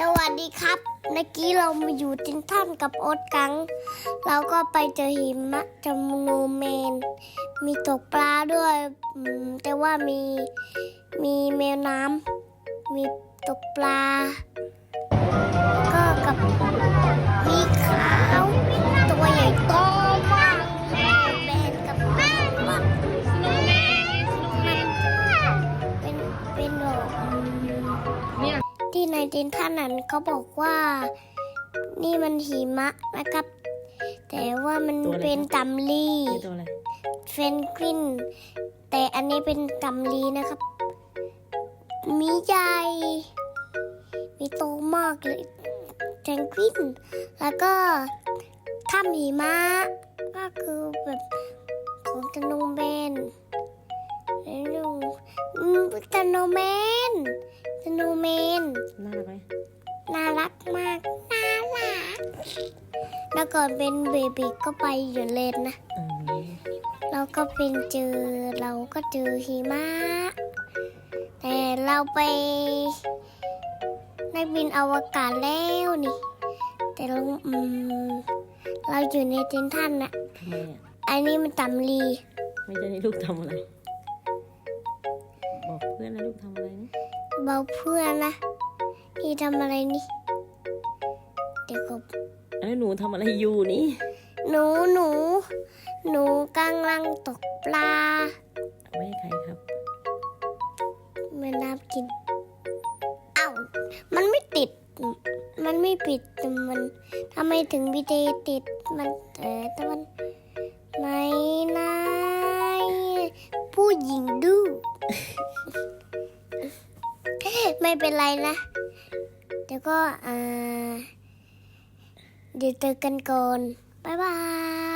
สวัสดีครับเมื่อกี้เรามาอยู่ตินท่อนกับโอ๊ตกัง เราก็ไปเจอหิมะจำนูเมน มีตกปลาด้วย แต่ว่ามีมีแมวน้ำมีตกปลา ก็กับมีขาวตัวใหญ่โตมากแบนกับแม่มากเป็นเป็นแบบอืมเนี่ย ที่ในดินท่านั้นเขาบอกว่า นี่มันหิมะนะครับ แต่ว่ามันตัวอะไรเป็นครับ ตำลีนี่ตัวอะไรเฟนกวิน แต่อันนี้เป็นตำลีนะครับ มีใหญ่ มีโตมากเลยแฟนกวิน แล้วก็ถ้ำหิมะ ก็คือแบบของตะนงเบนแล้วดูอืมตะโนเมนตะโนเมน น่ารักไหมน่ารักมาก น่ารักแล้วก่อนเป็นเบบีก็ไปอยู่เล่นนะ อืมเราก็เป็นเจอเราก็เจอหิมะ แต่เราไปได้บินอวกาศแล้วนี่ แต่เราอืมเราอยู่ในเทนทันนะทำไมอะอันนี้มันตำลี ไม่ใช่นี่ลูกทำอะไร บอกเพื่อนนะลูกทำอะไรนะ เบาเพื่อนนะนี่ทำอะไรนี่ เดี๋ยวก็แล้วหนูทำอะไรอยู่นี่ หนูหนู หนูกำลังตกปลา ไม่ให้ใครครับแม่น้ำกิน เอ้า มันไม่ติด มันไม่ปิดแต่มันทำไมถึงบีเดติด มันเออแต่มันไม่นายผู้หญิงดื้อ ไม่เป็นไรนะ เดี๋ยวก็อ่าเดี๋ยวเจอกันก่อน บ๊ายบาย